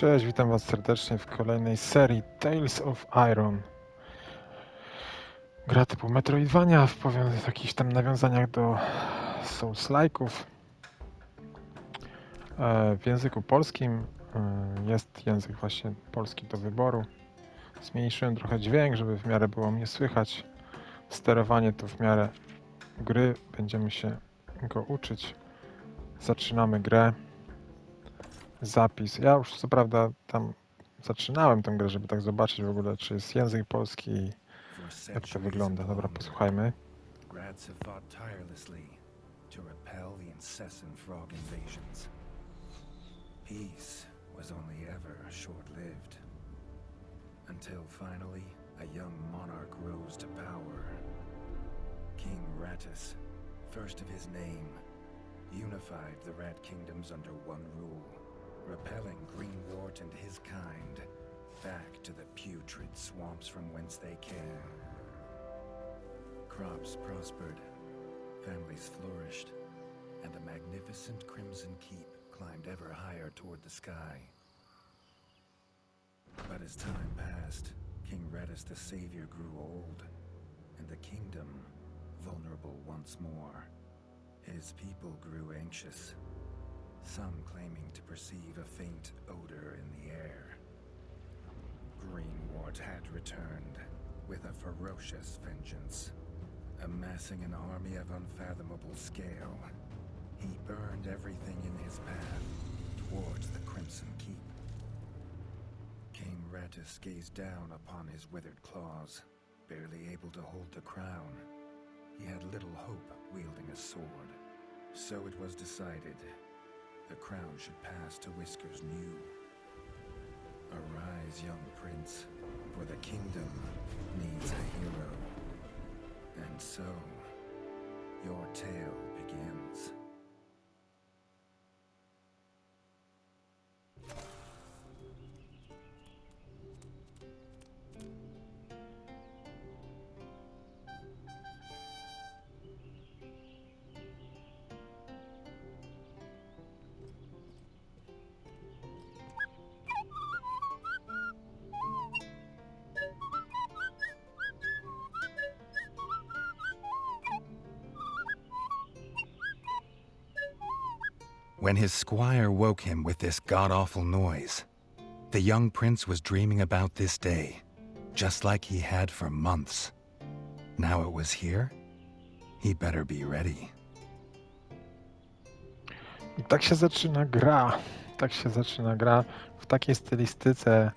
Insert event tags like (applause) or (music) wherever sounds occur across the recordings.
Cześć, witam Was serdecznie w kolejnej serii Tales of Iron. Gra typu Metroidvania w jakichś tam nawiązaniach do Souls-like'ów. E, W języku polskim e, jest język właśnie polski do wyboru. Zmniejszyłem trochę dźwięk, żeby w miarę było mnie słychać. Sterowanie to w miarę gry. Będziemy się go uczyć. Zaczynamy grę zapis. Ja już co prawda tam zaczynałem tę grę, żeby tak zobaczyć w ogóle, czy jest język polski i jak to wygląda. Dobra, posłuchajmy. Grads have fought tirelessly to repel the incessant frog invasions. Peace was only ever short-lived. Until finally, a young monarch rose to power. King Rattus, first of his name, unified the Rat Kingdoms under one rule, repelling Greenwart and his kind back to the putrid swamps from whence they came. Crops prospered, families flourished, and the magnificent Crimson Keep climbed ever higher toward the sky. But as time passed, King Redis the Savior grew old, and the kingdom vulnerable once more. His people grew anxious, some claiming to perceive a faint odor in the air. Greenwart had returned with a ferocious vengeance. Amassing an army of unfathomable scale, he burned everything in his path towards the Crimson Keep. King Rattus gazed down upon his withered claws, barely able to hold the crown. He had little hope wielding a sword. So it was decided the crown should pass to Whiskers New. Arise, young prince, for the kingdom needs a hero. And so, your tale begins. When his squire woke him with this god awful noise, the young prince was dreaming about this day, just like he had for months. Now it was here, he better be ready. I tak się zaczyna gra. Tak się zaczyna gra w takiej stylistyce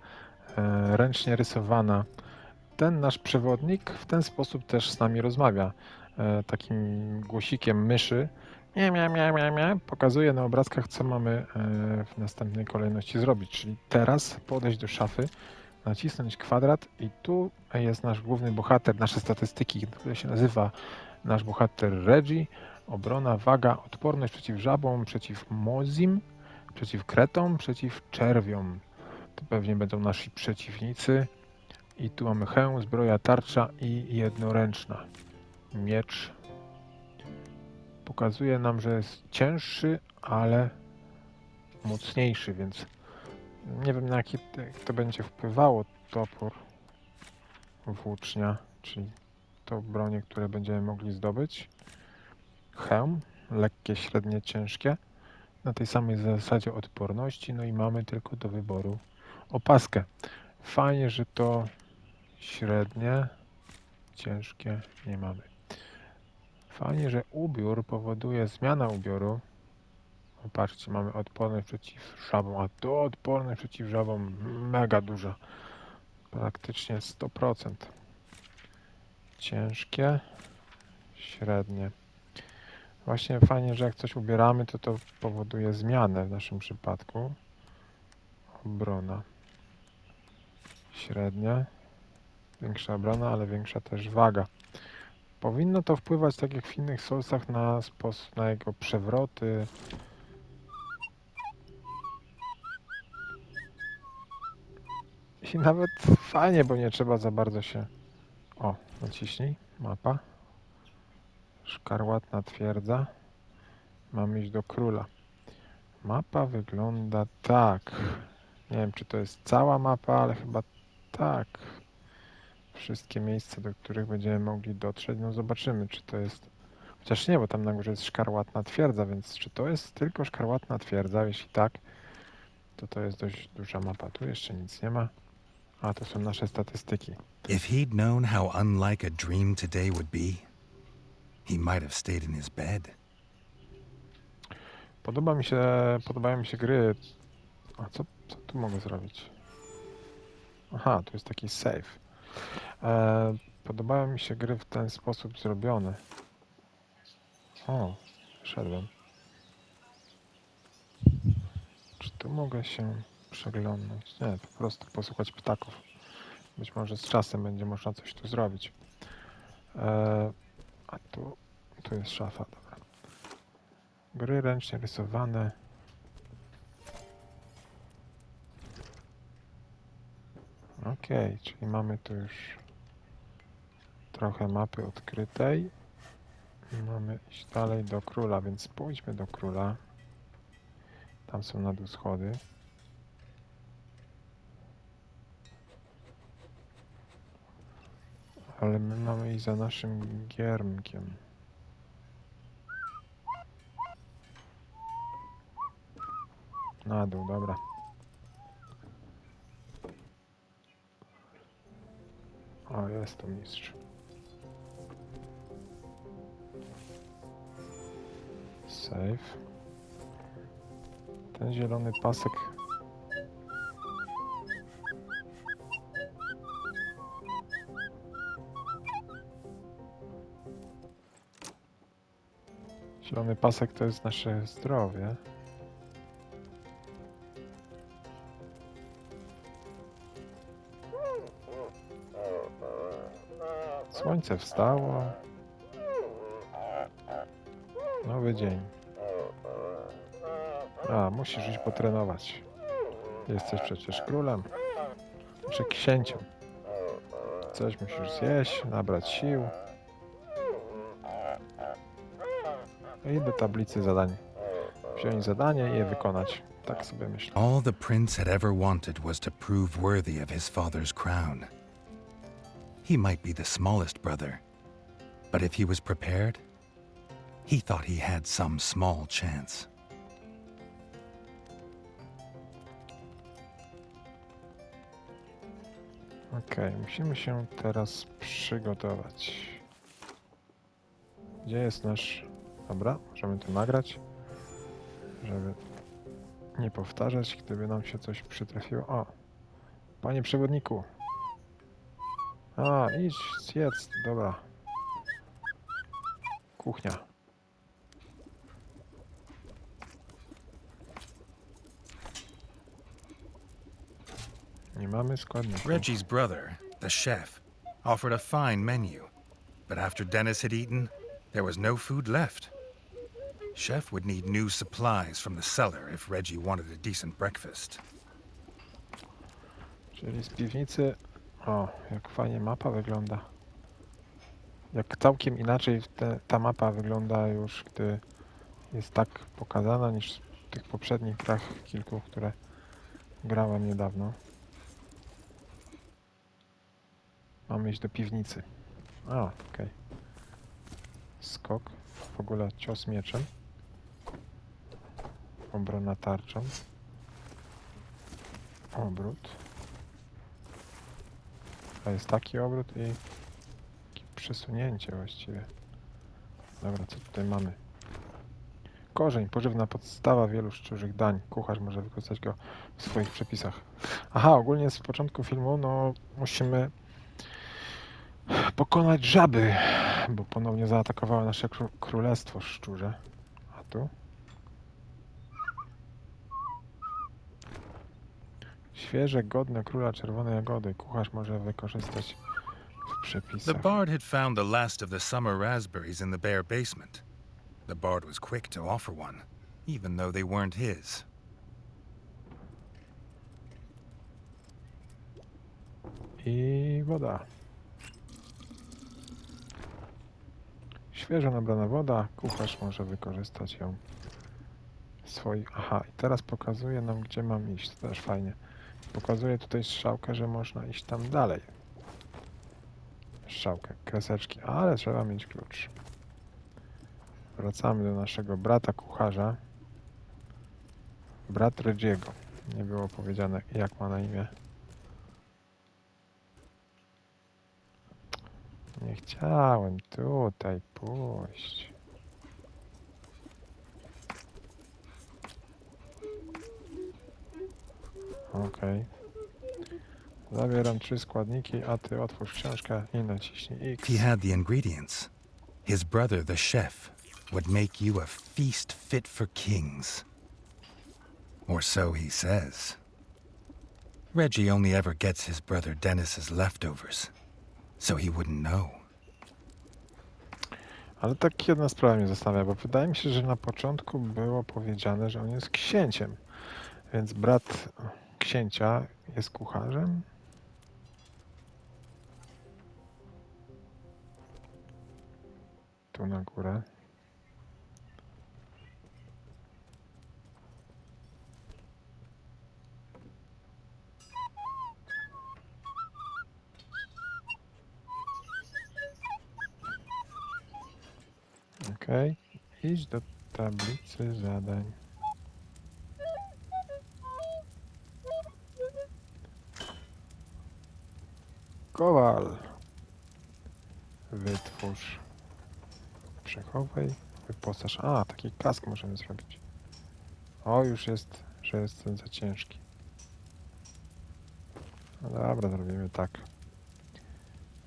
e, ręcznie rysowana. Ten nasz przewodnik w ten sposób też z nami rozmawia. E, takim głosikiem myszy. Mia, mia, mia, mia, mia, na obrazkach, co mamy e, w następnej kolejności zrobić. Czyli teraz podejść do szafy, nacisnąć kwadrat i tu jest nasz główny bohater, nasze statystyki, które się nazywa nasz bohater Reggie. Obrona, waga, odporność przeciw żabom, przeciw mozim, przeciw kretom, przeciw czerwiom. To pewnie będą nasi przeciwnicy. I tu mamy hełm, zbroja, tarcza i jednoręczna. Miecz. Pokazuje nam, że jest cięższy, ale mocniejszy, więc nie wiem na jaki to będzie wpływało topór włócznia, czyli to bronie, które będziemy mogli zdobyć. Hełm, lekkie, średnie, ciężkie. Na tej samej zasadzie odporności, no i mamy tylko do wyboru opaskę. Fajnie, że to średnie, ciężkie nie mamy. Fajnie, że ubiór powoduje zmiana ubioru. Patrzcie, mamy odporność przeciw żabom, a to odporność przeciw żabom mega duża. Praktycznie 100%. Ciężkie, średnie. Właśnie fajnie, że jak coś ubieramy, to to powoduje zmianę w naszym przypadku. Obrona. Średnia. Większa obrona, ale większa też waga. Powinno to wpływać, tak jak w innych sourcach, na sposób, na jego przewroty. I nawet fajnie, bo nie trzeba za bardzo się... O, naciśnij. Mapa. Szkarłatna twierdza. Mamy iść do króla. Mapa wygląda tak. Nie wiem, czy to jest cała mapa, ale chyba tak. Wszystkie miejsca, do których będziemy mogli dotrzeć, no zobaczymy, czy to jest... Chociaż nie, bo tam na górze jest szkarłatna twierdza, więc czy to jest tylko szkarłatna twierdza? Jeśli tak, to to jest dość duża mapa. Tu jeszcze nic nie ma. A, to są nasze statystyki. If he'd known how unlike a dream today would be, he might have stayed in his bed. Podoba mi się, podobają mi się gry. A co, co tu mogę zrobić? Aha, tu jest taki save. E, podobają mi się gry w ten sposób zrobione. O, szedłem. Czy tu mogę się przeglądnąć? Nie, po prostu posłuchać ptaków. Być może z czasem będzie można coś tu zrobić. E, a tu, tu jest szafa, dobra. Gry ręcznie rysowane. Okej, czyli mamy tu już trochę mapy odkrytej. Mamy iść dalej do króla, więc pójdźmy do króla. Tam są na dół schody. Ale my mamy iść za naszym giermkiem. Na dół, dobra. Jest tu mistrz. Save. Ten zielony pasek. Zielony pasek to jest nasze zdrowie. Słońce wstało. Nowy dzień. A, musisz iść potrenować. Jesteś przecież królem. Czy księciem. Coś musisz zjeść, nabrać sił. I do tablicy zadań. Wziąć zadanie i je wykonać. Tak sobie myślę. All the prince had ever wanted was to prove worthy of his father's crown. He might be the smallest brother, but if he was prepared, he thought he had some small chance. Okej, musimy się teraz przygotować. Gdzie jest nasz... Dobra, możemy to nagrać, żeby nie powtarzać, gdyby nam się coś przytrafiło. O, panie przewodniku. A, idź, zjedz, dobra. Kuchnia. Nie mamy składników. Reggie's brother, the chef, offered a fine menu, but after Dennis had eaten, there was no food left. Chef would need new supplies from the cellar if Reggie wanted a decent breakfast. Czyli z piwnicy. O, jak fajnie mapa wygląda. Jak całkiem inaczej te, ta mapa wygląda już, gdy jest tak pokazana niż w tych poprzednich grach kilku, które grałem niedawno. Mamy iść do piwnicy. A, okej. Skok. W ogóle cios mieczem. Obrona tarczą. Obrót. A jest taki obrót i takie przesunięcie właściwie. Dobra, co tutaj mamy? Korzeń, pożywna podstawa wielu szczurzych dań. Kucharz może wykorzystać go w swoich przepisach. Aha, ogólnie z początku filmu, no musimy pokonać żaby, bo ponownie zaatakowały nasze kró- królestwo szczurze. A tu? Świeże, godne króla czerwone jagody. Kucharz może wykorzystać w The przepisach. bard had found the last of the summer raspberries in the bare basement. The bard was quick to offer one, even though they weren't his. I woda. Świeżo nabrana woda. Kucharz może wykorzystać ją w. Aha, i teraz pokazuje nam, gdzie mam iść. To też fajnie. Pokazuję tutaj strzałkę, że można iść tam dalej. Strzałkę, kreseczki, ale trzeba mieć klucz. Wracamy do naszego brata kucharza. Brat Redziego. Nie było powiedziane jak ma na imię. Nie chciałem tutaj pójść. Okej. Zabieram trzy składniki, a ty otwórz książkę i naciśnij X. He had the ingredients, his brother, the chef, would make you a feast fit for kings. Or so he says. Reggie only ever gets his brother Dennis's leftovers, so he wouldn't know. Ale tak jedna sprawa mnie zastanawia, bo wydaje mi się, że na początku było powiedziane, że on jest księciem. Więc brat księcia jest kucharzem? Tu na górę. Okej. Idź do tablicy zadań. Kowal. Wytwórz. Przechowaj. Wyposaż. A, taki kask możemy zrobić. O, już jest, że jest ten za ciężki. No dobra, zrobimy tak.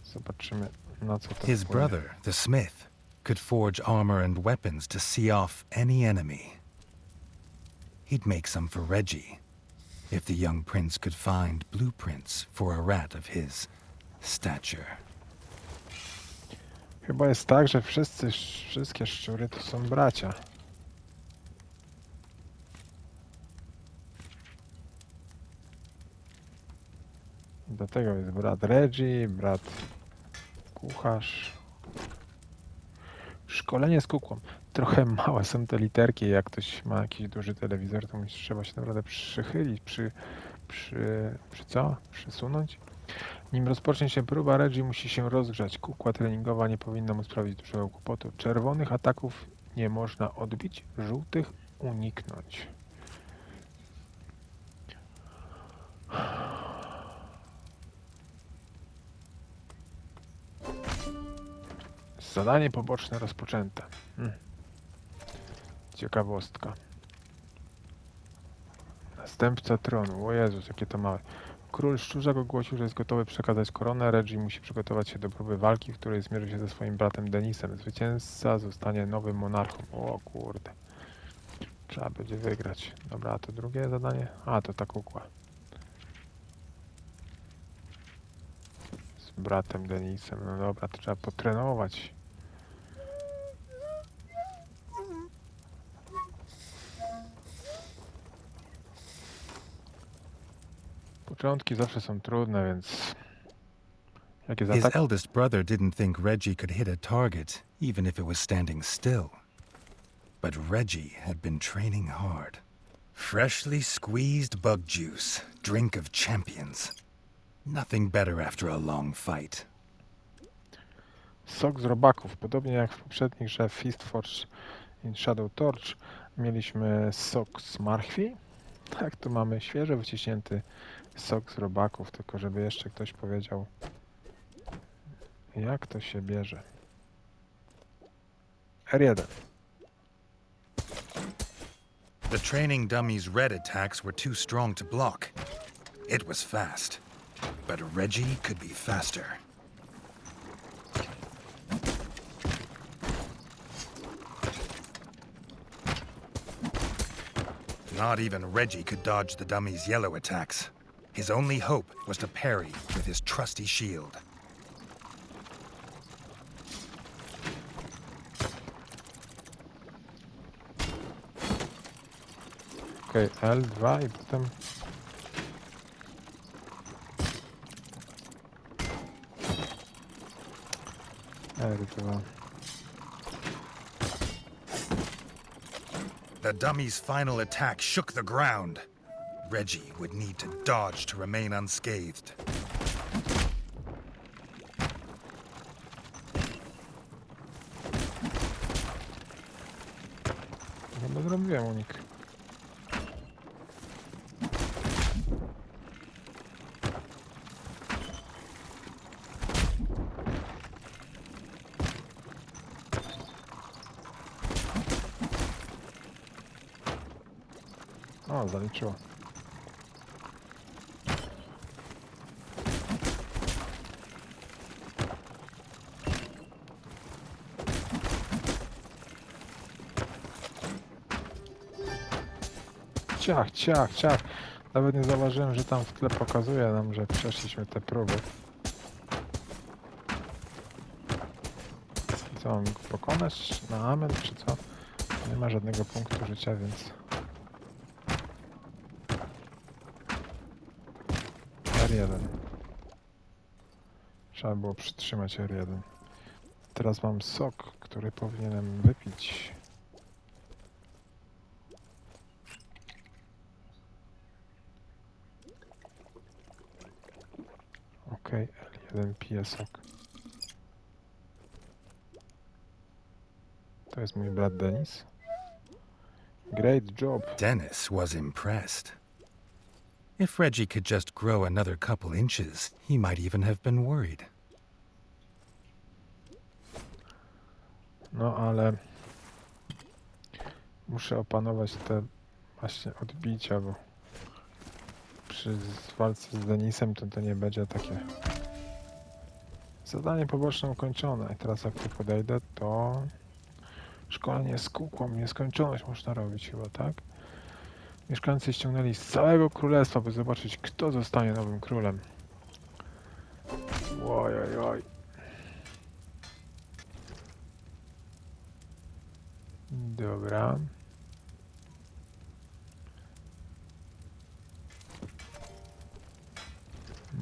Zobaczymy na co to His wpłynie. brother, the smith, could forge armor and weapons to see off any enemy. He'd make some for Reggie, if the young prince could find blueprints for a rat of his stature. Chyba jest tak, że wszyscy, wszystkie szczury to są bracia. Do tego jest brat Reggie, brat kucharz. Szkolenie z kukłą. Trochę małe są te literki. Jak ktoś ma jakiś duży telewizor, to musi, trzeba się naprawdę przychylić, przy, przy, przy co? Przysunąć. Nim rozpocznie się próba, Reggie musi się rozgrzać. Kukła treningowa nie powinna mu sprawić dużego kłopotu. Czerwonych ataków nie można odbić, żółtych uniknąć. Zadanie poboczne rozpoczęte. Hmm. Ciekawostka. Następca tronu. O Jezus, jakie to małe. Król Szczurzak ogłosił, że jest gotowy przekazać koronę. Reggie musi przygotować się do próby walki, w której zmierzy się ze swoim bratem Denisem. Zwycięzca zostanie nowym monarchą. O kurde. Trzeba będzie wygrać. Dobra, a to drugie zadanie? A, to ta kukła. Z bratem Denisem. No dobra, to trzeba potrenować. Początki zawsze są trudne, więc... Jak jest His atak? eldest brother didn't think Reggie could hit a target, even if it was standing still. But Reggie had been training hard. Freshly squeezed bug juice, drink of champions. Nothing better after a long fight. Sok z robaków. Podobnie jak w poprzednich grze Fist Forge in Shadow Torch mieliśmy sok z marchwi. Tak, tu mamy świeżo wyciśnięty sok z robaków, tylko żeby jeszcze ktoś powiedział jak to się bierze. R1. The training dummy's red attacks were too strong to block. It was fast. But Reggie could be faster. Not even Reggie could dodge the dummy's yellow attacks. His only hope was to parry with his trusty shield. Okej, L2 i potem R2. The dummy's final attack shook the ground. Reggie would need to dodge to remain unscathed. Chyba zrobiłem unik. Ciach, ciach, ciach. Nawet nie zauważyłem, że tam w tle pokazuje nam, że przeszliśmy te próby. I Co, mam pokonać na amen, czy co? Nie ma żadnego punktu życia, więc... R1. Trzeba było przytrzymać R1. Teraz mam sok, który powinienem wypić. Okej, L1 pije sok. To jest mój brat Denis. Great job. Dennis was impressed. If Reggie could just grow another couple inches, he might even have been worried. No ale muszę opanować te właśnie odbicia, bo przy walce z Denisem to to nie będzie takie zadanie poboczne ukończone. I teraz jak tu podejdę, to szkolenie z kukłą nieskończoność można robić chyba, tak? Mieszkańcy ściągnęli z całego królestwa, by zobaczyć, kto zostanie nowym królem. Oj, oj, oj. Dobra.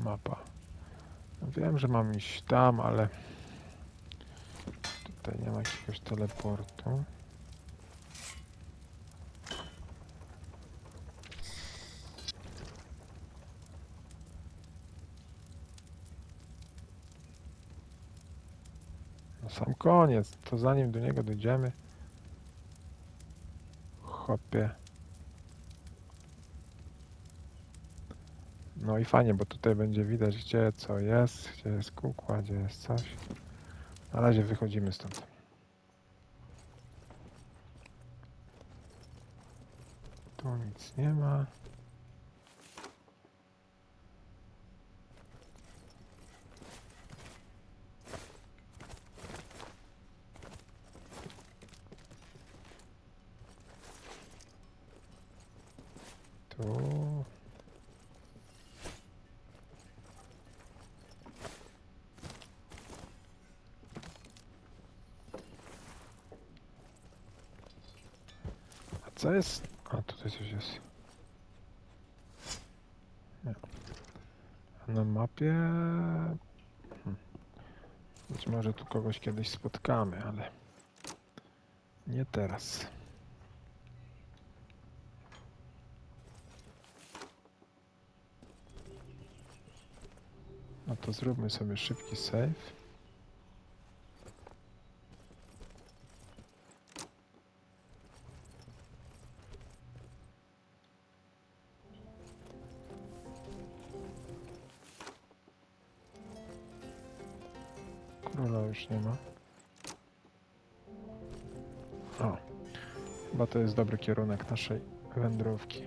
Mapa. No Wiem, że mam iść tam, ale tutaj nie ma jakiegoś teleportu. No sam koniec. To zanim do niego dojdziemy. Hopie. No i fajnie, bo tutaj będzie widać gdzie co jest, gdzie jest kukła, gdzie jest coś. Na razie wychodzimy stąd. Tu nic nie ma. Tu. A co jest? A tutaj coś jest. Nie. Na mapie. Hmm. Być może tu kogoś kiedyś spotkamy, ale nie teraz. No to zróbmy sobie szybki save. Nie ma. O, chyba to jest dobry kierunek naszej wędrówki.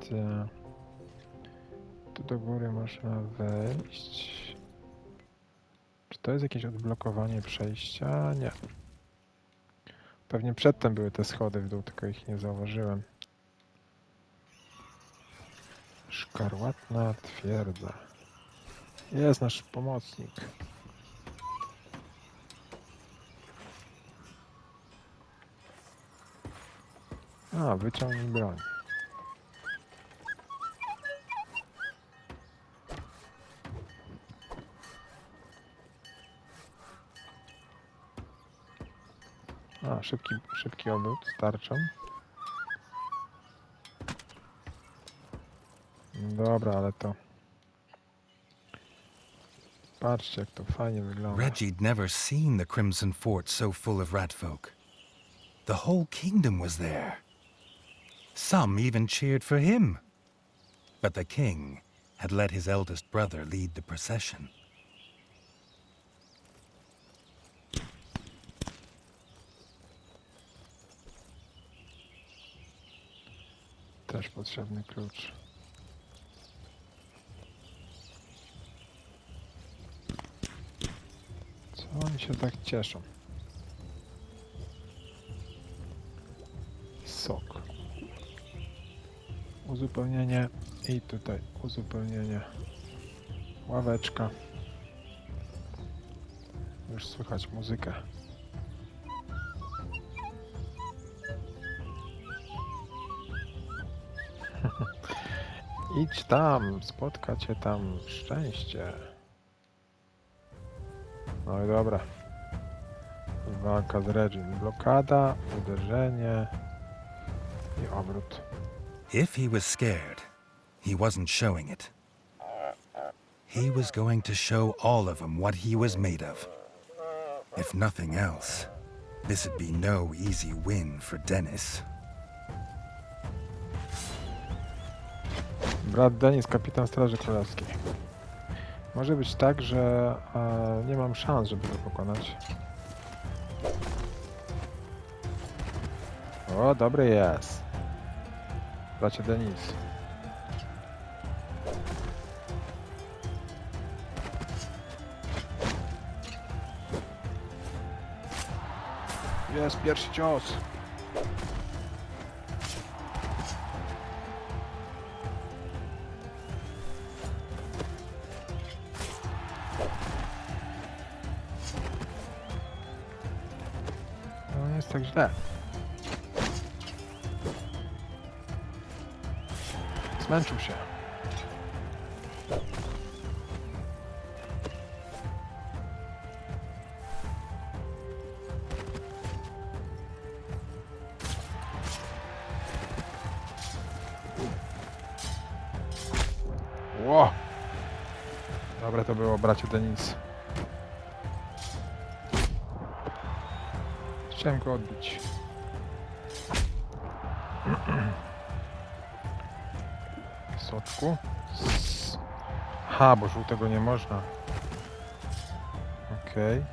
Tak. Tu do góry można wejść. Czy to jest jakieś odblokowanie przejścia? Nie. Pewnie przedtem były te schody w dół, tylko ich nie zauważyłem. Szkarłatna twierdza. Jest nasz pomocnik. A, wyciągnij broń. A, szybki, szybki obrót z tarczą. Dobra, ale to... Reggie'd never seen the Crimson Fort so full of rat folk. The whole kingdom was there. Some even cheered for him. But the king had let his eldest brother lead the procession. Też potrzebny klucz. Co oni się tak cieszą? Sok. Uzupełnienie i tutaj uzupełnienie. Ławeczka. Już słychać muzykę. (laughs) Idź tam, spotka cię tam szczęście. No i dobra. Walka z Regin. Blokada, uderzenie i obrót. If he was scared, he wasn't showing it. He was going to show all of them what he was made of. If nothing else, this'd be no easy win for Dennis. Brat Denis, kapitan Straży Królewskiej. Może być tak, że e, nie mam szans, żeby go pokonać. O, dobry jest. Bracie Denis. Jest pierwszy cios. Źle. Zmęczył się. Ło! Dobre to było, bracie Denis. Chciałem go odbić. Soczku. S- Ha, bo żółtego nie można. Okej.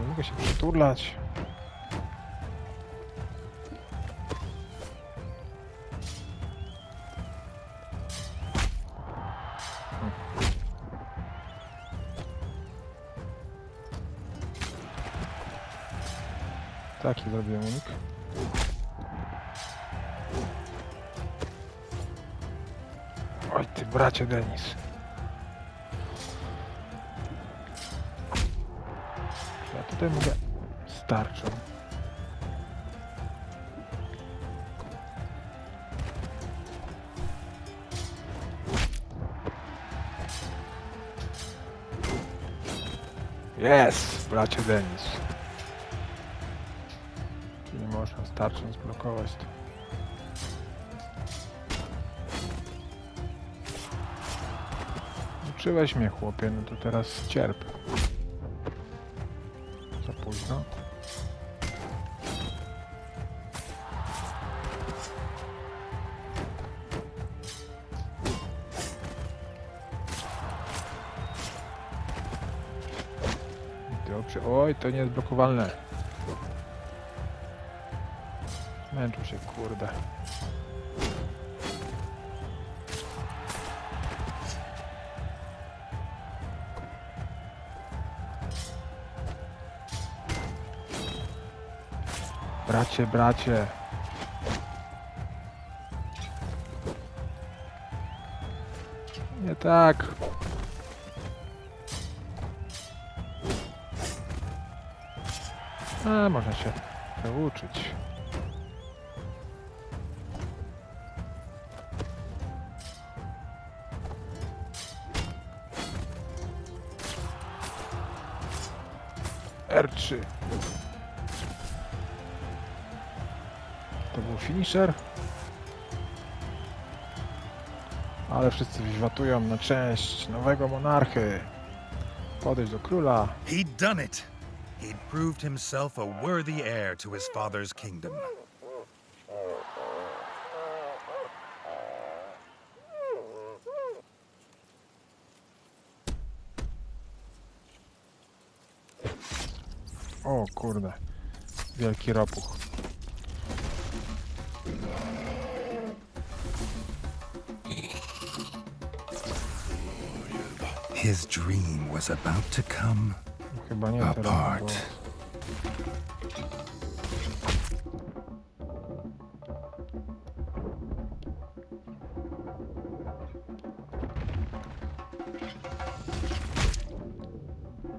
Nie mogę się przytulać. Taki zrobiłem unik. Oj ty bracie Denis. Ja tutaj mogę starczą. Jest, bracie Denis. Starczą zblokować to. Uczyłeś mnie, chłopie, no to teraz cierp. Za późno. Dobrze. Oj, to nie jest blokowalne. Męczył się, kurde. Bracie, bracie. Nie tak. A, można się nauczyć. Finisher. Ale wszyscy wiwatują na część nowego monarchy. Podejść do króla. He'd done it. He'd proved himself a worthy heir to his father's kingdom. O kurde. Wielki ropuch. His dream was about to come Chyba nie teraz. Bo... apart.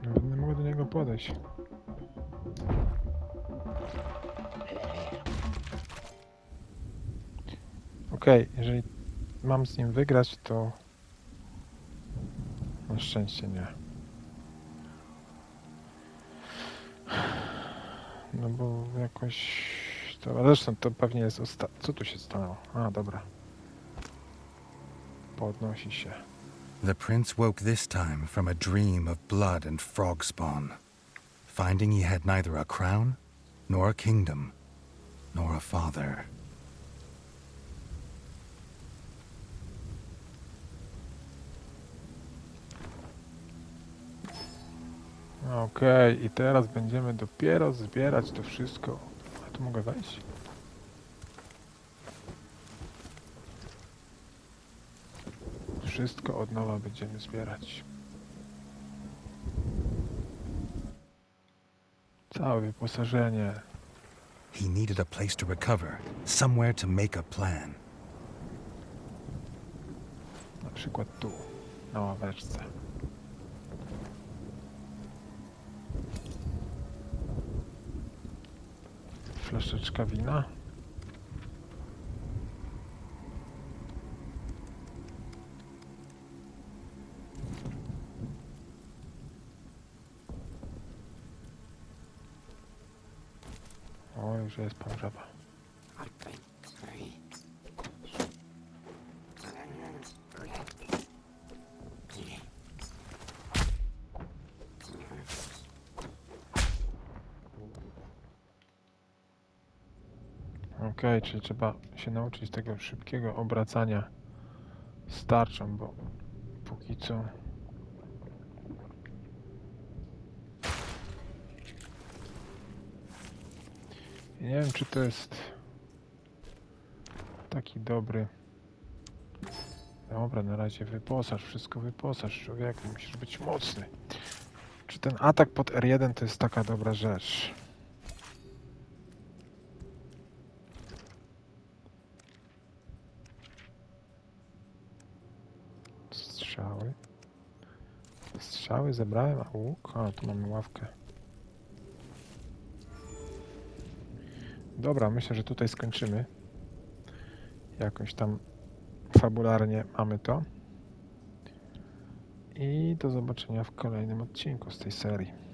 Nawet nie mogę do niego podejść. Okej, jeżeli mam z nim wygrać, to na szczęście nie. No bo jakoś... To, zresztą to pewnie jest osta... Co tu się? A, dobra. Podnosi się. The prince woke this time from a dream of blood and frog spawn, finding he had neither a crown, nor a kingdom, nor a father. Okej, i teraz będziemy dopiero zbierać to wszystko. A tu mogę wejść? Wszystko od nowa będziemy zbierać. Całe wyposażenie. He needed a place to recover, somewhere to make a plan. Na przykład tu, na ławeczce. Flaszeczka wina. O, już jest pan. Czyli trzeba się nauczyć tego szybkiego obracania starczą, bo póki co. Nie wiem, czy to jest taki dobry. Dobra, na razie wyposaż, wszystko wyposaż, człowieku, musisz być mocny. Czy ten atak pod R1 to jest taka dobra rzecz? Strzały. Strzały zebrałem, a łuk? A, tu mamy ławkę. Dobra, myślę, że tutaj skończymy. Jakoś tam fabularnie mamy to. I do zobaczenia w kolejnym odcinku z tej serii.